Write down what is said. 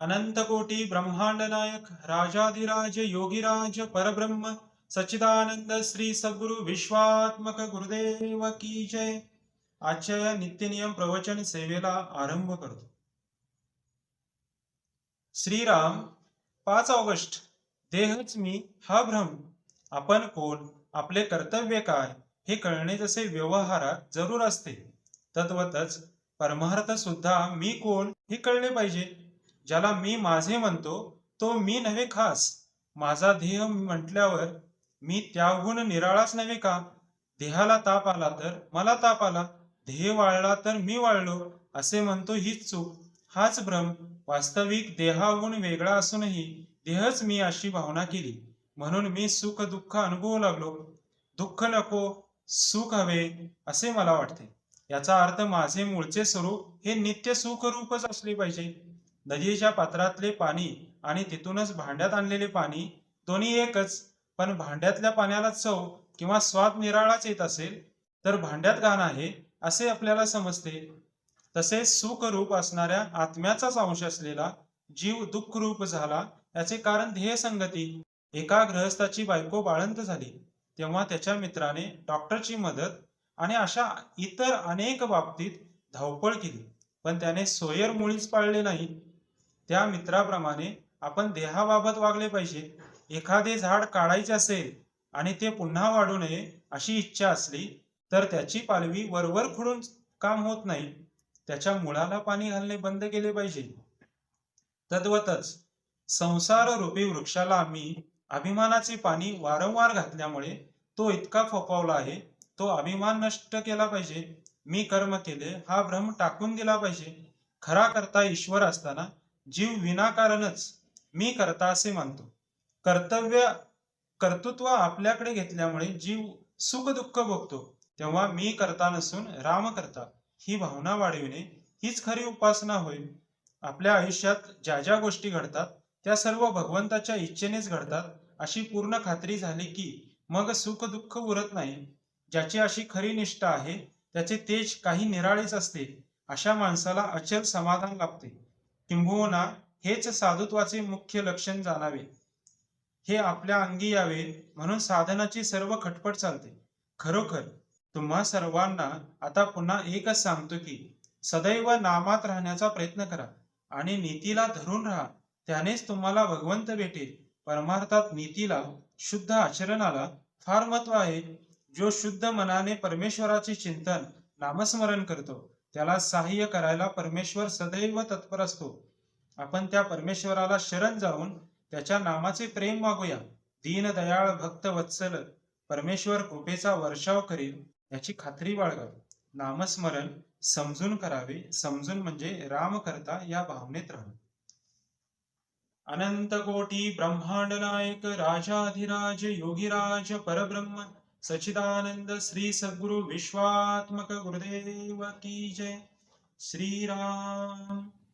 अनंतकोटी ब्रह्मांड नायक राजाधिराज योगीराज परब्रह्म सच्चिदानंद श्री सद्गुरु विश्वात्मक गुरुदेव की जय. आजच्या या नित्यनियम प्रवचन सेवेला आरंभ करतो. श्रीराम पाच ऑगस्ट देहच मी हा भ्रम आपण कोण आपले कर्तव्य काय हे कळणे जसे व्यवहारात जरूर असते. तद्वतच परमार्थ सुद्धा मी कोण हे कळले पाहिजे. ज्याला मी माझे म्हणतो तो मी नव्हे खास. माझा देह म्हटल्यावर मी त्याहून निराळाच नव्हे का? देहाला ताप आला तर मला ताप आला. देह वाळला तर मी वाळलो असे म्हणतो हीच चूक. हाच भ्रम वास्तविक देहाहून वेगळा असूनही देहच मी अशी भावना केली. म्हणून मी सुख दुःख अनुभवू लागलो. दुःख नको सुख हवे असे मला वाटते. याचा अर्थ माझे मूळचे स्वरूप हे नित्य सुखरूपच असले पाहिजे. नदीच्या पात्रातले पाणी आणि तिथूनच भांड्यात आणलेले पाणी दोन्ही एकच पण भांड्यातल्या पाण्याला चव किंवा स्वाद निराळाच येत असेल तर भांड्यात घाण आहे असे आपल्याला समजते. तसेच सुखरूप असणाऱ्या आत्म्याचाच अंश असलेला जीव दुःख रूप झाला याचे कारण ध्येय संगती. एका गृहस्थाची बायको बाळंत झाली तेव्हा त्याच्या मित्राने डॉक्टरची मदत आणि अशा इतर अनेक बाबतीत धावपळ केली पण त्याने सोयर मुळीच पाळले नाही. त्या मित्राप्रमाणे आपण देहाबाबत वागले पाहिजे. एखादे झाड काढायचे असेल आणि ते पुन्हा वाढू नये अशी इच्छा असली तर त्याची पालवी वरवर खुडून काम होत नाही. त्याच्या मुळाला पाणी घालणे बंद केले पाहिजे. तद्वतच संसार रूपी वृक्षाला आम्ही अभिमानाचे पाणी वारंवार घातल्यामुळे तो इतका फोफावला आहे. तो अभिमान नष्ट केला पाहिजे. मी कर्म केले हा भ्रम टाकून दिला पाहिजे. खरा करता ईश्वर असताना जीव विनाकारणच मी करता असे मानतो. कर्तव्य कर्तृत्व आपल्याकडे घेतल्यामुळे जीव सुख दुःख भोगतो. तेव्हा मी करता नसून राम करता. ही भावना वाढविणे हीच खरी उपासना होईल आपल्या आयुष्यात ज्या ज्या गोष्टी घडतात त्या सर्व भगवंताच्या इच्छेनेच घडतात. अशी पूर्ण खात्री झाली की मग सुख दुःख उरत नाही. ज्याची अशी खरी निष्ठा आहे त्याचे तेज काही निराळेच असते. अशा माणसाला अचल समाधान लाभते. किंबहुना हेच साधुत्वाचे मुख्य लक्षण जाणावे. हे आपल्या अंगी यावे म्हणून साधनाची सर्व खटपट चालते. खरोखर तुम्हा सर्वांना आता पुन्हा एकच सांगतो की सदैव नामात राहण्याचा प्रयत्न करा आणि नीतीला धरून राहा. त्यानेच तुम्हाला भगवंत भेटेल. परमार्थात नीतीला शुद्ध आचरणाला फार महत्त्व आहे. जो शुद्ध मनाने परमेश्वराचे चिंतन नामस्मरण करतो. त्याला सहाय्य करायला परमेश्वर सदैव तत्पर असतो. आपण त्या परमेश्वराला शरण जाऊन त्याच्या नामाचे प्रेम मागूया दीनदयाळ भक्त वत्सल परमेश्वर कृपेचा वर्षाव करील याची खात्री बाळगावी. नामस्मरण समजून करावे. समजून म्हणजे राम करता या भावनेत राहावे अनंत कोटी ब्रह्मांड नायक राजाधिराज योगीराज परब्रह्म सचिदानंद श्री सद्गुरु विश्वात्मक गुरुदेव की जय। श्रीराम।